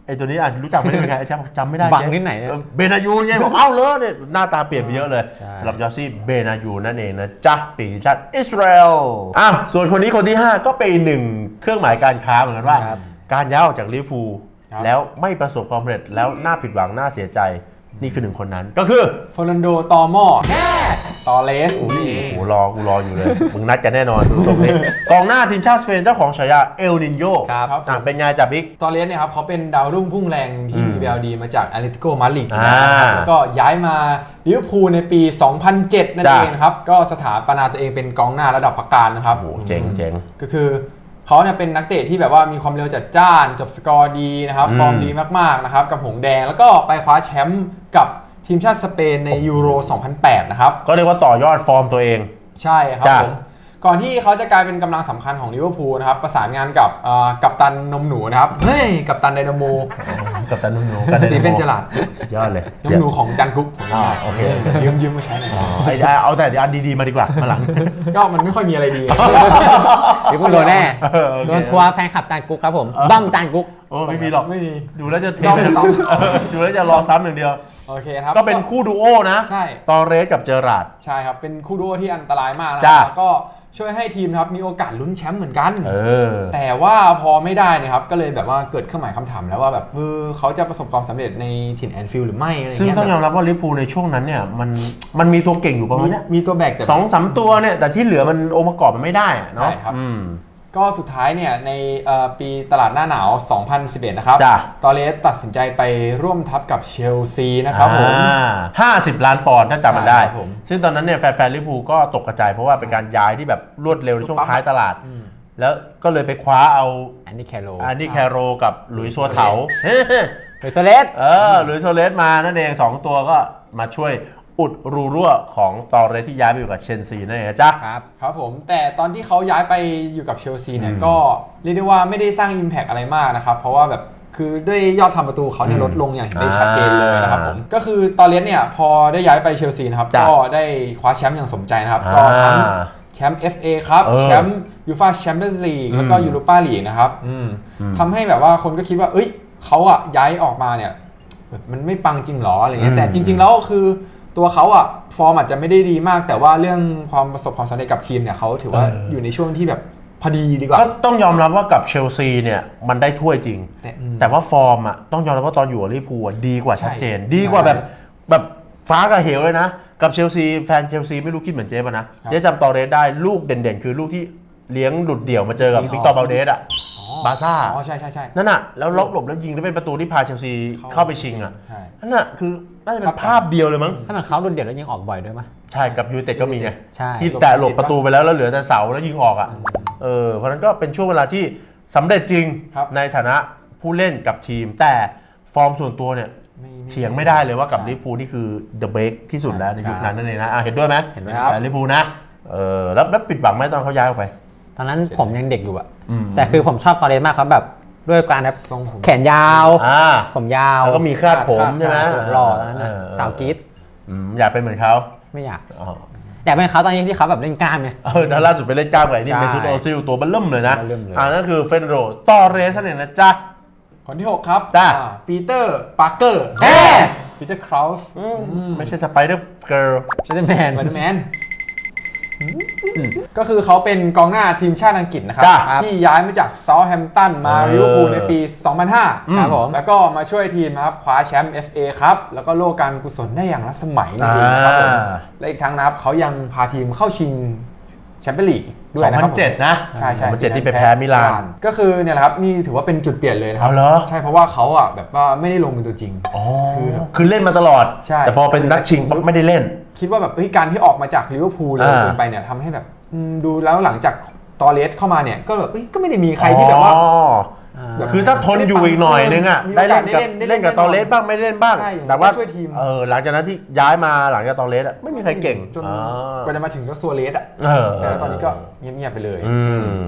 S3: ไอ้ตัวนี้อะรู้จักไหมเป็นไงไอ้ชักจำไม่ได้
S2: บัง
S3: เจ๊
S2: นิดไหน
S3: เออเบนายูไงบอกเอ้าเลยเนี่ยหน้าตาเปลี่ยนไปเยอะเลย
S2: ใช่
S3: สำหรับยอซี่เบนายูนั่นเองนะจ๊ะปีกทีมชาติอิสราเอลอะส่วนคนนี้คนที่ 5 ก็เป็นอีกหนึ่งเครื่องหมายการค้าเหมือนกันว่า
S2: ครับ
S3: การย้ายออกจากลิเวอร์พูล
S1: ครับ
S3: แล้วไม่ประสบความสำเร็จแล้วน่าผิดหวังน่าเสียใจ นี่คือหนึ่งคนนั้น ก็คือ
S1: เฟอร์นันโดตอมอตอเลส
S3: โอ้
S1: นี่
S3: โหรอกูรออยู่เลย มึงนัดกันแน่นอนดูทรงนี้กองหน้าทีมชาติสเปนเจ้าของฉายาเอลนินโย
S2: ครับ
S1: ครับ
S3: อะเป็นไงจ่าบิ๊ก
S1: ตอเลสเนี่ยครับเขาเป็นดาวรุ่งพุ่งแรงที่มี
S3: อืม
S1: แววดีมาจากแอตเลติโกมาดริด
S3: อ่า
S1: นะครับแล้วก็ย้ายมาลิเวอร์พูลในปี 2007 นั่น
S3: จ้ะ
S1: เองนะครับ ก็สถาปนาตัวเองเป็นกองหน้าระดับพักการนะครับ
S3: โอ้โหเจ๋งเจ๋ง
S1: ก็คือ เขาเนี่ยเป็นนักเตะที่แบบว่ามีความเร็วจัดจ้าน จบสกอร์ดีนะครับ
S3: อืม
S1: ฟอร์มดีมากๆนะครับกับหงส์แดงแล้วก็ไปคว้าแชมป์กับทีมชาติสเปนในยูโร 2008 นะครับ
S3: ก็เรียกว่าต่อยอดฟอร์มตัวเอง
S1: ใช่ครับ
S3: จ้ะ
S1: ผม ก่อนที่เขาจะกลายเป็นกำลังสำคัญของลิเวอร์พูลนะครับ ประสานงานกับเอ่อกัปตันนมหนูนะครับ เฮ้ย กัปตันไดนาโม
S3: กับตันนุ่มหนู
S1: สตีเฟนเจอราร์ด
S3: สุดยอดเลย
S1: นมหนูของจันกุ๊ก
S3: อ่าโอเค
S1: ยืมยืมมาใช้หน่อย
S3: อ๋อไอ้ไอ้เอาแต่อันดีๆมาดีกว่ามาหลัง
S1: ก็มันไม่ค่อยมีอะไรดี
S2: เดี๋ยวคุณโดนแน่
S3: เออโอเค
S2: โดนทัวร์แฟนคลับจานกุ๊กครับผม บ้ามจานกุ๊ก
S3: โอ้ไม่มีหรอก
S1: ไม่มี
S3: ดูแล้วจะเท
S1: รอซ้ำ
S3: เออดูแล้วจะรอซ้ำอย่างเดียว
S1: โอเคครับ
S3: ก็เป็นคู่ดูโอนะ
S1: ใช่
S3: ตอเรสกับเจอราร์ด
S1: ใช่ครับ เป็นคู่ดูโอที่อันตรายมากนะ
S3: จ้ะ
S1: แล้วก็ช่วยให้ทีมนะครับมีโอกาสลุ้นแชมป์เหมือนกัน
S3: เออ
S1: แต่ว่าพอไม่ได้นะครับ ก็เลยแบบว่าเกิดเครื่องหมายคำถามแล้วว่าแบบเออเขาจะประสบความสำเร็จในถิ่นแอนฟิลด์หรือไม่อะไร
S3: ซึ่ง
S1: เงี้ย
S3: ต้องยอม
S1: แบบ
S3: รับว่าลิเวอร์พูลในช่วงนั้นเนี่ยมันมันมีตัวเก่งอยู่ประมาณ
S1: มี
S3: เนี้ย
S1: มีตัวแบกแต่
S3: สองสามตัวเนี่ยแต่ที่เหลือมันองค์ประกอบมันไม่ได้อะเนาะ
S1: ใช่ครับ
S3: อืม
S1: ก็สุดท้ายเนี่ยในเอ่อปีตลาดหน้าหนาว 2011 นะครับ
S3: จ้ะ
S1: ตอเลสตัดสินใจไปร่วมทัพกับเชลซีนะครับผม
S3: ห้าสิบล้านปอนด์ถ้าจำมันได้
S1: ใช่ครับผม
S3: ซึ่งตอนนั้นเนี่ยแฟนๆลิเวอร์พูลก็ตกกระจายเพราะว่าเป็นการย้ายที่แบบรวดเร็วในช่วงท้ายตลาด
S1: อืม
S3: แล้วก็เลยไปคว้าเอา
S2: แอนดี้แคโร
S3: อันดี้แคโรกับหลุยส์ซัวเถา
S2: หรือโซเลส
S3: เออหลุยส์โซเลสมานั่นเองสองตัวก็มาช่วย อุดรูรั่วของตอเรสที่ย้ายไปอยู่กับเชนซีนั่นเองนะจ้ะ
S2: ครับ
S1: ครับผมแต่ตอนที่เขาย้ายไปอยู่กับเชลซีเนี่ย
S3: อืม
S1: ก็เรียกได้ว่าไม่ได้สร้าง Impact อะไรมากนะครับ เพราะว่าแบบคือด้วยยอดทำประตูเขาเนี่ย
S3: อืม
S1: ลดลงอย่างเห็นได้ชัดเจนเลยนะครับ
S3: อ่า
S1: ผมก็คือตอนเลสเนี่ยพอได้ย้ายไปเชลซีนะครับ
S3: จ้ะ
S1: ก็ได้คว้าแชมป์อย่างสมใจนะครับก็ทั้ง
S3: อ่า
S1: แชมป์ FA ครับ
S3: เออ
S1: แชมป์ยูฟาแชมเปี้ยนส์ลีกแล้วก็
S3: อืม
S1: ยูโรปาลีกนะครับอืม
S3: อืม
S1: ทำให้แบบว่าคนก็คิดว่า เอ้ยเขาอะย้ายออกมาเนี่ยแบบมันไม่ปังจริงหรออะไรเงี้
S3: อื
S1: ย
S3: ม
S1: แต่จริง ๆ แล้วคือ ตัวเขาอะฟอร์มอาจจะไม่ได้ดีมาก แต่ว่าเรื่องความประสบความสำเร็จกับทีมเนี่ยเขาถือว่า
S3: เออ
S1: อยู่ในช่วงที่แบบพอดีดีกว่า
S3: ก็ต้องยอมรับว่ากับเชลซีเนี่ยมันได้ถ้วยจริง
S1: แต่อืม
S3: แต่ว่าฟอร์มอะต้องยอมรับว่าตอนอยู่กับลิเวอร์พูลอะดีกว่า
S1: ใช่
S3: ชัดเจนดีกว่า
S1: ใช่
S3: แบบแบบฟ้ากับเหวเลยนะ กับเชลซีแฟนเชลซีไม่รู้คิดเหมือนเจ๊ป่ะนะ
S1: ครับ
S3: เจ๊จำตอเรสได้ลูกเด่นๆ คือลูกที่เลี้ยงหลุดเดี่ยวมาเจอกับ
S1: ยิงออก
S3: วิกตอร์บาลเดสอะ
S1: อ๋อ บา
S3: ร์ซ่า
S1: อ๋อใช่ใช่ใช่
S3: นั่นน่ะแล้วล็อกหลบแล้วยิงแล้วเป็นประตูที่พาเชลซีเข้าไปชิงอะ
S1: ใช่
S3: นั่นน่ะคือน่าจะเป็
S1: ครั
S3: น
S1: บ
S3: ภาพเดียวเลยมั้ง
S2: ถ้ามันเขารุ่นเดียวแล้วยิงออกบ่อยด้วยมั้ย
S3: ใช่กับยูไนเต็ดก็มีไง
S2: ใช่
S3: ที่แต่หลบประตูไปแล้วแล้วเหลือแต่เสาแล้วยิงออกอะเออเพราะฉะนั้นก็เป็นช่วงเวลาที่สำเร็จจริง
S1: ครับ
S3: ในฐานะผู้เล่นกับทีม แต่ฟอร์มส่วนตัวเนี่ย
S1: ไม่
S3: เถียงไม่ได้เลยว่ากับ
S1: ใช่
S3: ลิเวอร์พูลนี่คือ the best ที่สุดแล้วใน
S1: ใช่
S3: ยุคนั้นนั่นเองนะอะเห็นด้วยไหม
S2: เห็นด้วยครับ
S3: แต่ลิเวอร์พูลนะเออแล้วแล้วปิดหวังไหมตอนเขาย้ายออกไป
S2: ตอนนั้นผมยังเด็กอยู่อะ
S3: อืม
S2: แต่คือผมชอบตอเลสมากครับแบบด้วยการแบบ
S1: ทรงผม
S2: แขนยาว
S3: อ่า
S2: ผมยาว
S3: แล้วก็มีคาดผม
S1: คาด
S3: ใช่ไหม
S1: คาด
S2: ผมหล่อตอนนั้นนะ
S3: เออ
S2: สาวกรีด
S3: อืมอยากเป็นเหมือนเขา
S2: ไม่อยาก
S3: อ๋อ
S2: อยากเป็นเขาตอนนี้ที่เขาแบบเล่นกล้ามไง
S3: เออแล้วล่าสุดไปเล่นกล้ามกับไอ้นี่
S2: ใช่
S3: เมซุตโอซิลตัวเบัลเริ่มเลยนะ
S2: เบิ่มเลย
S3: อ่านั่นคือเฟนโรตอเรสนั่นเองนะจ๊ะ
S1: คนที่ 6 ครับ
S3: จ้ะ
S1: อ่าปีเตอร์ปาร์เกอร์
S2: เอ๊ะ
S1: ปีเตอร์คราวส์
S3: ไม่ใช่สไปเดอร์เกิร์ล
S2: สไปเดอร์แมน
S1: สไปเดอร์แมน ก็คือเขาเป็นกองหน้าทีมชาติอังกฤษนะครับ
S3: จ้ะ
S1: ที่ย้ายมาจากเซาท์แฮมป์ตันมา
S3: เออ
S1: ลิเวอร์พูลในปี 2005
S2: ครับผม
S1: แล้วก็มาช่วยทีมนะครับคว้าแชมป์ FA ครับ แล้วก็โล่การกุศลได้อย่างรัศมัยนั่นเองนะครับผม
S3: อ่า
S1: และอีกทั้งนะครับเขายังพาทีมเข้าชิงแชมเปี้ยนลีก ด้วยนะครับผม
S3: 2007 นะ
S1: ใช่ใช่
S3: 2007ที่ไปแพ้มิลาน
S1: ก็คือเนี่ยแหละครับนี่ถือว่าเป็นจุดเปลี่ยนเลยนะครั
S3: เอาเหรอ
S1: ใช่เพราะว่าเขาอะแบบว่าไม่ได้ลงเป็นตัวจริง
S3: อ๋อ
S1: คือ
S3: คือเล่นมาตลอด
S1: ใช่
S3: แต่พอเป็นนักชิงปั๊บไม่ได้เล่น
S1: คิดว่าแบบเฮ้ยการที่ออกมาจากลิเวอร์พูลเลย
S3: อ่า
S1: เกินไปเนี่ยทำให้แบบอืมดูแล้วหลังจากตอเลสเข้ามาเนี่ยก็แบบเอ้ยก็ไม่ได้มีใครที่แบบว่า
S3: อ๋อ
S2: อ่า
S1: แบบ
S3: คือถ้าทนอยู่อีกหน่อยนึงอะ
S1: มี
S3: ได้เล่นกับ
S1: โอกาสได้เล่น
S3: เล่นกับ
S1: ได้
S3: ตอ
S1: เล่น
S3: เลสบ้างไม่เล่นบ้าง
S1: ใช่
S3: แต่ว่า
S1: ช่วยทีม
S3: เออหลังจากนั้นที่ย้ายมาหลังจากตอเลสอะไม่มีใครเก่ง
S1: จน
S3: อ่าก
S1: ว่าจะมาถึงก็ซัวเลสอะ
S3: เออ
S1: แล้วตอนนี้ก็เงียบๆไปเลย
S3: อืม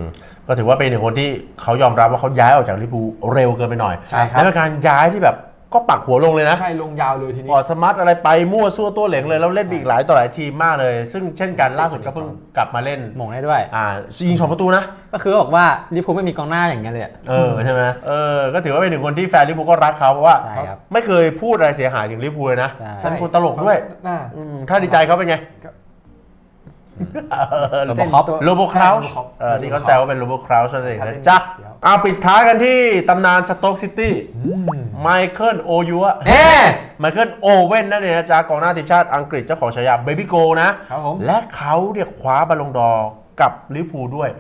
S3: ก็ถือว่าเป็นหนึ่งคนที่เขายอมรับว่าเขาย้ายออกจากลิเวอร์พูลเร็วเกินไปหน่อย
S1: ใช่ครับ
S3: และเป็นการย้ายที่แบบ ก็ปักหัวลงเลยนะ
S1: ใช่ลงยาวเลยทีนี้
S3: พอร์ตสมาร์ทอะไรไปมั่วซั่วตัวเหลงเลย แล้วเล่นไปอีกหลายต่อหลายทีมมากเลย ซึ่งเช่นกันล่าสุดก็เพิ่งกลับมาเล่น
S2: หมงได้ด้วย
S3: อ่ายิงสองประตูนะ
S2: ก็คือบอกว่าลิเวอร์พูลไม่มีกองหน้าอย่างเงี้ยเลยอะ
S3: เออใช่ไหมเออก็ถือว่าเป็นหนึ่งคนที่แฟนลิเวอร์พูลก็รักเขาเพราะว่า
S2: ใช่ครับ
S3: ไม่เคยพูดอะไรเสียหายถึงลิเวอร์พูลเลยนะ
S2: ใช่
S3: ท่านเป็นคนตลกด้วย
S1: น่า
S3: อืมถ้าดีใจเขาเป็นไง
S2: โรบอคอป
S3: โลโบคราวช์
S1: Robocop
S3: เออนี่เขาแซวว่าเป็นโลโบคราวช์นั่นเอง
S1: ครับ
S3: นะจ๊ะ
S1: เดี๋ยว
S3: เอาปิดท้ายกันที่ตำนานสโต๊กซิตี้ไมเคิลโอยูอะ
S1: เอ๊ะ
S3: ไมเคิลโอเว่นนั่นเองนะจ๊ะกองหน้าทีมชาติอังกฤษเจ้าของฉายาเบบี้โกนะ
S1: ครับผม
S3: และเขาเนี่ยคว้าบอลลงดอร์กับลิเวอร์พูลด้วย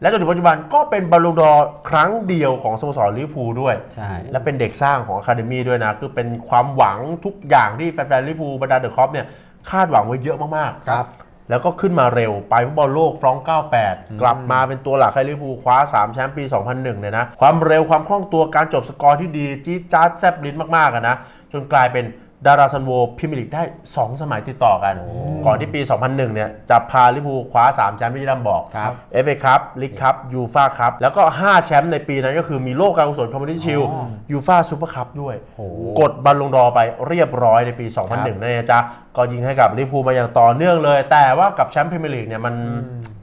S3: และจนถึงปัจจุบันก็เป็นบอลลงดอร์ครั้งเดียวของสโมสรลิเวอร์พูลด้วย
S2: ใช่
S3: และเป็นเด็กสร้างของอะคาเดมี่ด้วยนะ คือเป็นความหวังทุกอย่างที่แฟนๆลิเวอร์พูลบรรดาเดอะคอปเนี่ยคาดหวังไว้เยอะมากๆ
S2: ครับ
S3: แล้วก็ขึ้นมาเร็วไปฟุตบอลโลกฟรองก์98 กลับมาเป็นตัวหลักให้ลิเวอร์พูลคว้า 3 แชมป์ปี 2001 เนี่ยนะ ความเร็วความคล่องตัวการจบสกอร์ที่ดี จี๊ดจ๊าดแซบลิ้นมากๆอะนะ จนกลายเป็น ดาราซันโวพรีเมียร์ลีกได้ 2 สมัยติดต่อกัน ก่อนที่ปี 2001 เนี่ยจะพาลิเวอร์พูลคว้า 3 แชมป์ที่ดำบอก
S2: ครับ
S3: เอฟเอคัพลีกคัพยูฟาคัพแล้วก็ 5 แชมป์ในปีนั้นก็คือมีโลกการกุศลคอมมูนิตี้ชิล
S1: อ๋อ
S3: ยูฟาซูเปอร์คัพด้วย
S2: โห
S3: กดบัลลงดอร์ไปเรียบร้อยในปี 2001นั่นเองจ๊ะก็ยิงให้กับลิเวอร์พูลมาอย่างต่อเนื่องเลย แต่ว่ากับแชมป์พรีเมียร์ลีกเนี่ยมัน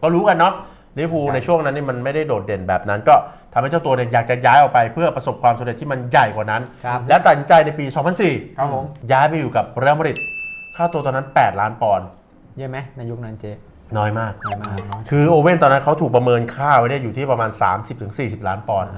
S3: ก็รู้กันเนาะลิเวอร์พูลในช่วงนั้นนี่มันไม่ได้โดดเด่นแบบนั้นก็ ทำให้เจ้าตัวเนี่ยอยากจะย้ายออกไปเพื่อประสบความสำเร็จที่มันใหญ่กว่านั้น
S2: ครับ
S3: และตัดสินใจในปี 2004
S1: ครับผม
S3: ย้ายไปอยู่กับเรอัลมาดริดค่าตัวตอนนั้น 8 ล้านปอนด์
S2: เยอะไหมในยุคนั้นเจ๊
S3: น้อยมาก
S2: น้อยมาก
S3: คือโอเว่นตอนนั้นเขาถูกประเมินค่าไว้เนี่ยอยู่ที่ประมาณ 30-40 ล้านปอนด์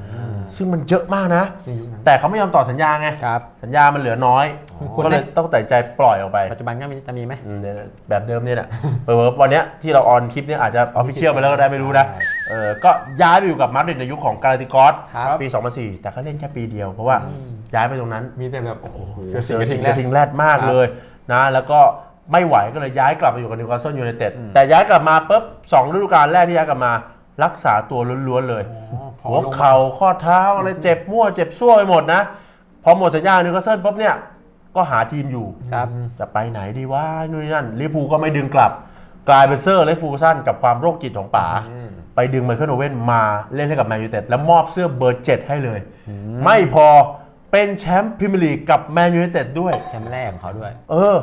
S3: ซึ่งมันเยอะมากนะ
S1: ในยุคนั้น
S3: แต่เขาไม่ยอมต่อสัญญาไง
S2: ครับ
S3: สัญญามันเหลือน้อย
S2: คุณ
S3: ก็เลย
S2: ได้
S3: ต้องตัดสินใจปล่อยออกไป
S2: ปัจจุบันก็มีจะมีไหม
S3: อืมเนี่ยแบบเดิมเนี่ยแหละ เปิดวันเนี้ยที่เราออนคลิปเนี่ยอาจจะออฟฟิเชียลไปแล้วก็ได้ไม่รู้นะ
S2: ใช่
S3: เออก็ย้ายไปอยู่กับมาดริดในยุคของกาลาติกอส
S2: ครับ
S3: ปี 2004 แต่เขาเล่นแค่ปีเดียวเพราะว่าย้ายไปตรงนั้น
S1: มีแต่แบบ โอ้โห
S3: เสื
S1: เสื
S3: อ
S1: อ
S3: สิ
S1: สิ
S3: ง
S1: ง
S3: ห์
S1: ห์
S3: ก
S1: ก
S3: ระ
S1: ระ
S3: ทิ
S1: ทิ
S3: ง
S1: ง
S3: แรดมาก
S2: ครับ
S3: เลยนะแล้วก็ไม่ไหวก็เลยย้ายกลับมาอยู่กับนิวคาสเซิลยูไนเต็ดแต่ย้ายกลับมาปุ๊บสองฤดูกาลแรกที่ย้ายกลับมา รักษาตัวล้วนๆเลย
S1: พอ
S3: หัว
S1: ลง
S3: เข่าข้อเท้าอะไรเจ็บมั่วเจ็บซั่วไปหมดนะ พอหมดสัญญานิวคาสเซิลปุ๊บเนี่ย ก็หาทีมอยู่
S2: ครับ
S3: จะไปไหนดีว่านู่นนนั่นลิเวอร์พูลก็ไม่ดึงกลับ กลายเป็นเซอร์เล็กฟูซันกับความโรคจิตของป๋า
S1: อืม
S3: ไปดึงไมเคิลโอเว่นมาเล่นให้กับแมนยูเต็ดแล้วมอบเสื้อเบอร์เจ็ดให้เลย ไม่พอเป็นแชมป์พรีเมียร์ลีกกับแมนยูเต็ดด้วย
S2: แชมป์แรกของเขาด้วย
S3: เออ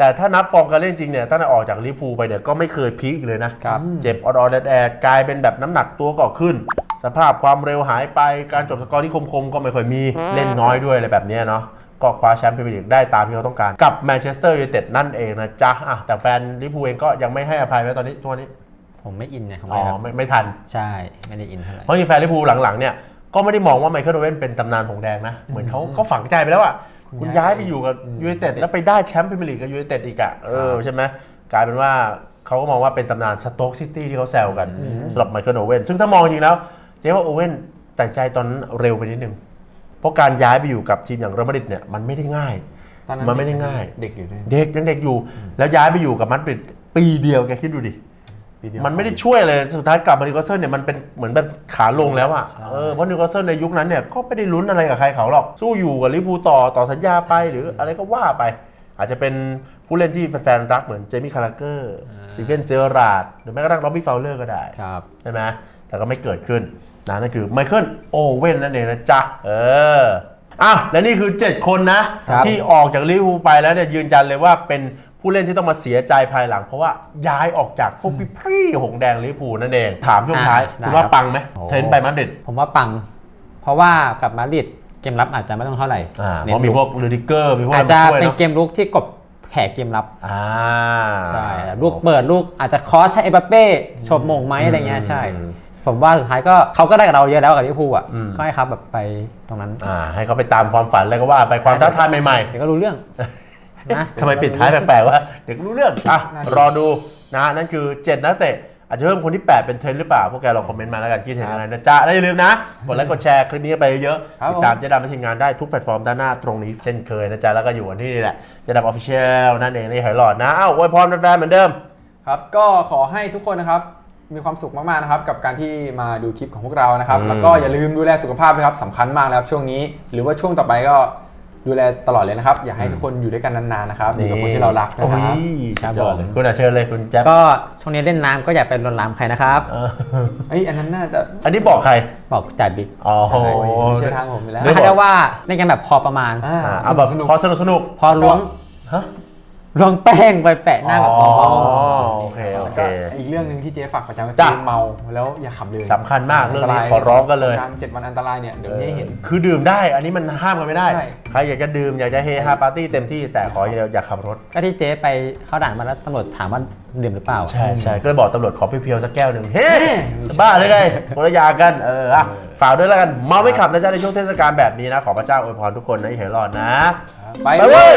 S3: แต่ถ้านับฟอร์มการเล่นจริงเนี่ยตั้งแต่ออกจากลิเวอร์พูลไปเนี่ยก็ไม่เคยพีคอีกเลยนะ
S2: ครับ
S3: เจ็บออดอแดดแอดกลายเป็นแบบน้ำหนักตัวก็ขึ้น สภาพความเร็วหายไปการจบสกอร์ที่คมๆ ก็ไม่ค่อยมีเล่นน้อยด้วยอะไรแบบเนี้ยเนาะก็คว้าแชมป์พรีเมียร์ลีกได้ตามที่เขาต้องการกับแมนเชสเตอร์ยูไนเต็ดนั่นเองนะจ๊ะอะแต่แฟนลิเวอร์พูลเองก็ยังไม่ให้อภัยแม้ตอนนี้ตัวนี้
S2: ผมไม่อินไงผม
S3: อ๋
S2: ไม่
S3: อ
S2: ครับ
S3: ไม่ไม่ทัน
S2: ใช่ไม่ได้อินเท่าไหร่
S3: เพราะจริงๆแฟนลิเวอร์พูลหลังๆเนี่ยก็ไม่ได้มองว่าไมเคิลโอเว่นเป็นตำนานหงแดงนะ เหมือนเขาก็ฝังใจไปแล้วอะ คุณย้ายไปอยู่กับยูไนเต็ดแล้วไปได้แชมป์พรีเมียร์ลีกกับยูไนเต็ดอีกอะเออใช่ไหมกลายเป็นว่าเขาก็มองว่าเป็นตำนานสโต๊กซิตี้ที่เขาแซวกันสำหรับไมเคิลโอเว่นซึ่งถ้ามองจริงแล้วเจ๊ว่าโอเว่นแต่ใจตอนนั้นเร็วไปนิดนึงเพราะการย้ายไปอยู่กับทีมอย่างเรอัลมาดริดเนี่ยมันไม่ได้ง่าย
S1: ตอนนั้น
S3: มันไม่ได้ง่าย
S1: เด็กอยู่ด้วย
S3: เด็กยังเด็กอยู่ แล้วย้ายไปอยู่กับมาดริดปีเดียวแกคิดดูดิ
S1: ปีเดียว
S3: มันไม่ได้ช่วยเลยสุดท้ายกลับมานิวคาสเซิลเนี่ยมันเป็นเหมือนแบบขาลงแล้วอะ
S2: ใช่
S3: เออเพราะนิวคาสเซิลในยุคนั้นเนี่ยก็ไม่ได้ลุ้นอะไรกับใครเขาหรอก สู้อยู่กับลิเวอร์พูลต่อต่อสัญญาไปหรืออะไรก็ว่าไป อาจจะเป็นผู้เล่นที่แฟนๆรักเหมือนเจมี่คาราเกอร์ซีเวนเจอราร์ดหรือแม้กระทั่งล็อบบี้ฟาวเลอร์ก็ได้
S2: ครับ
S3: ใช่ไหมแต่ก็ไม่เกิดขึ้นนะนั่นคือไมเคิลโอเว่นนั่นเองนะจ๊ะ เอออะและนี่คือ 7 คนนะ
S2: ครับ
S3: ที่ออกจากลิเวอร์พูลไปแล้วเนี่ยยืนยันเลยว่าเป็น ผู้เล่นที่ต้องมาเสียใจภายหลัง เพราะว่าย้ายออกจากพวกพี่พรี่หงแดงลิเวอร์พูลนั่นเอง ถามช่วงท้าย
S2: อะ
S3: คุณว่า
S2: ได้ครับ
S3: ปังไหม
S2: โอ้
S3: เทรนต์ไปมาดริด
S2: ผมว่าปัง เพราะว่ากับมาดริดเกมรับอาจจะไม่ต้องเท่าไหร่
S3: อ่าเพ
S2: เน้น
S3: ราะมี
S2: ลุก
S3: พวกลูดิเกอร์มีพวก
S2: อา
S3: อะ
S2: จ
S3: ไร
S2: จะ
S3: มาช่วย
S2: เป็น
S3: เนาะ
S2: เกมลุกที่กบแขกเกมรับ
S3: อ่า
S2: ใช่ลูกเปิดลูกอาจจะคอสให้เอ็มบัปเป้โฉบมงไหมอะไรเงี้ยใช่
S3: อืม
S2: ผมว่าสุดท้ายก็เขาก็ได้กับเราเยอะแล้วกับลิเวอร์พูลอะ
S3: อืม
S2: ก็ให้เขาแบบไปตรงนั้น
S3: อ่าให้เขาไปตามความฝันแล้วก็ว่าไปความท้าทายใหม่ๆ
S2: เดี๋ยวก็รู้เรื่อง นะ
S3: ทำไมปิดท้ายแปลกๆวะเด็กรู้เรื่องอะรอดูนะนั่นคือ 7 นักเตะอาจจะเพิ่มคนที่ 8 เป็นเทรนด์หรือเปล่า พวกแกลองคอมเมนต์มาแล้วกันคิดเห็นอะไรนะจ๊ะและอย่าลืมนะ กดไลค์กดแชร์คลิปนี้ไปเยอะ
S1: ครับ
S3: ติดตามเจดามและทีมงานได้ทุกแพลตฟอร์มด้านหน้าตรงนี้เช่นเคยนะจ๊ะแล้วก็อยู่กันที่นี่แหละเจดามออฟฟิเชียลนั่นเองในหอยหลอดนะอ้าวอวยพรแฟนๆเหมือนเดิม
S1: ครับก็ขอให้ทุกคนนะครับมีความสุขมากๆนะครับกับการที่มาดูคลิปของพวกเรานะครับ
S3: อืม
S1: แล้วก็อย่าลืมดูแลสุขภาพนะครับสำคัญมากนะครับช่วงนี้ หรือว่าช่วงต่อไปก็ ดูแลตลอดเลยนะครับ อยากให้ทุกคนอยู่ด้วยกันนานๆนะครับอยู่กับคนที่เรารักนะ
S3: โอ้
S1: ค
S3: ย
S1: รับ
S2: ครับ
S3: สุดยอดเลย
S2: ผม
S3: คุณอะเชิญเลยคุณแจ๊บ
S2: ก็ช่วงนี้เล่นน้ำก็อย่าไปลวนลามใครนะครับ
S3: เออ
S1: เอ้ยอันนั้นน่าจะ
S3: อันนี้บอกใคร
S2: บอกจ่ายบิ๊ก
S3: อ๋อ
S1: โอ้ยไม่ใช่ทางผมไปแล้ว
S3: ไม่
S2: เขาเรียกว่าเล่นกันแบบพอประมาณ
S1: อ่า
S3: อ่าเอาแบบ
S1: สนุก
S3: พอสนุกสนุก
S2: พอล้วง
S3: ฮะ
S2: ล้วงแป้งไปแปะหน้าแบบ
S3: อ๋อ
S2: เบา
S3: โอเคโอ
S1: แล้ว
S3: เค
S1: ก็อีกเรื่องหนึ่งที่เจ๊ฝากประจำก็
S3: จ้ะ
S1: คือเมาแล้วอย่าขับเลย
S3: สำคัญมากเรื่องนี้
S1: ตาย
S3: ขอร้องกันเลย
S1: สงารเจ็ดวันอันตรายเนี่ยเดี๋ยวนี้ให้เห็น
S3: คือดื่มได้ อันนี้มันห้ามกันไม่ได้
S1: ใช่
S3: ใครอยากจะดื่มอยากจะเฮฮาปาร์ตี้เต็มที่แต่ขออย่าอย่าขับรถ
S2: ๆก็ที่เจ๊ไปเข้าด่านมาแล้วตำรวจถามว่าดื่มหรือเปล่า
S3: ใช่ใช่ก็เลยบอกตำรวจขอเพียวๆสักแก้วหนึ่งเฮ้ย
S1: ไม่ใช่
S3: บ้าเลยไงคนละอยางกันเอออะฝากด้วยแล้วกันเมาไม่ขับนะจ๊ะในช่วงเทศกาลแบบนี้นะ ขอพระเจ้าอวยพรทุกคนนะให้เห็นรอดนะ
S1: ไป
S3: ไป
S1: เล
S3: เว้
S1: ย
S3: ย